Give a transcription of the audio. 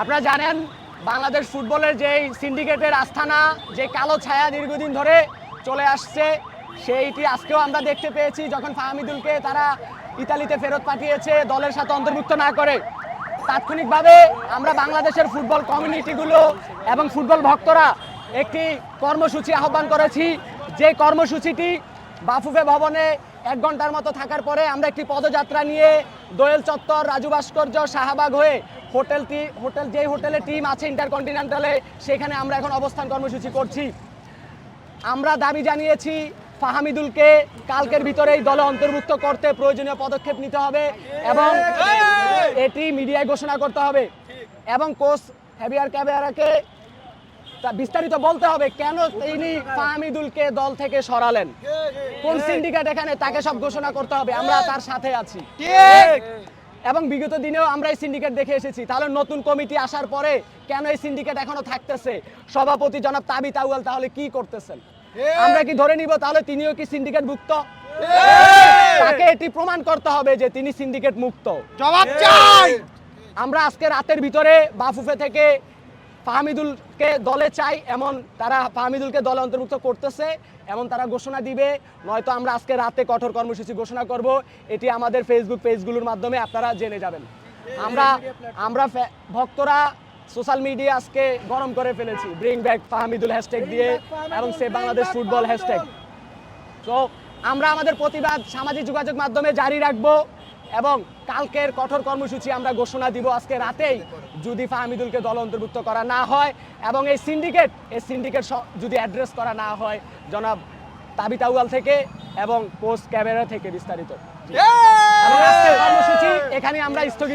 আপনারা জানেন, বাংলাদেশ ফুটবলের যে সিন্ডিকেটের আস্থানা, যে কালো ছায়া দীর্ঘদিন ধরে চলে আসছে, সেইটি আজকেও আমরা দেখতে পেয়েছি যখন ফাহামিদুলকে তারা ইতালিতে ফেরত পাঠিয়েছে দলের সাথে অন্তর্ভুক্ত না করে। তাৎক্ষণিকভাবে আমরা বাংলাদেশের ফুটবল কমিউনিটিগুলো এবং ফুটবল ভক্তরা একটি কর্মসূচি আহ্বান করেছি, যে কর্মসূচিটি বাফুফে ভবনে এক ঘণ্টার মতো থাকার পরে আমরা একটি পদযাত্রা নিয়ে দোয়েল চত্বর, রাজু ভাস্কর্য, শাহবাগ হয়ে হোটেলটি হোটেল যেই হোটেলে টিম আছে ইন্টারকন্টিনেন্টালে সেখানে আমরা এখন অবস্থান কর্মসূচি করছি। আমরা দাবি জানিয়েছি ফাহামিদুলকে কালকের ভিতরেই দলে অন্তর্ভুক্ত করতে প্রয়োজনীয় পদক্ষেপ নিতে হবে এবং এটি মিডিয়ায় ঘোষণা করতে হবে। এবং কোচ হ্যাভিয়ার ক্যাবিয়ারাকে তা বিস্তারিত বলতে হবে কেন তিনি ফাহামিদুলকে দল থেকে সরালেন। কোন সিন্ডিকেট এখানে তাকে সব ঘোষণা করতে হবে আমরা তার সাথে আছি। এবং বিগত দিনেও আমরা এই সিন্ডিকেট দেখে এসেছি। তাহলে নতুন কমিটি আসার পরে কেন এই সিন্ডিকেট এখনও থাকতেছে? সভাপতি জনাব তাবি তাউয়াল তাহলে কি করতেছেন? আমরা কি ধরে নিব তাহলে তিনিও কি সিন্ডিকেট মুক্ত? তাকে এটি প্রমাণ করতে হবে যে তিনি সিন্ডিকেট মুক্ত। জবাব চাই! আমরা আজকে রাতের ভিতরে বাফুফে থেকে ফাহামিদুলকে দলে চাই এমন তারা ফাহামিদুলকে দলে অন্তর্ভুক্ত করতেছে এমন তারা ঘোষণা দিবে। নয়তো আমরা আজকে রাতে কঠোর কর্মসূচি ঘোষণা করব এটি আমাদের ফেসবুক পেজগুলোর মাধ্যমে আপনারা জেনে যাবেন। আমরা আমরা ভক্তরা সোশ্যাল মিডিয়া আজকে গরম করে ফেলেছি। ব্রিং ব্যাক ফাহামিদুল হ্যাশট্যাগ দিয়ে এবং সে বাংলাদেশ ফুটবল হ্যাশট্যাগ তো আমরা আমাদের প্রতিবাদ সামাজিক যোগাযোগ মাধ্যমে জারি রাখব। এবং কালকের কঠোর কর্মসূচি আমরা ঘোষণা দিব আজকে রাতেই। যদি ফাহমিদুলকে দল অন্তর্ভুক্ত করা না হয় এবং এই সিন্ডিকেট এই সিন্ডিকেট যদি অ্যাড্রেস করা না হয়, জনাব তাবি তাউয়াল থেকে এবং পোস্ট ক্যামেরা থেকে বিস্তারিত। কর্মসূচি এখানে আমরা স্থগিত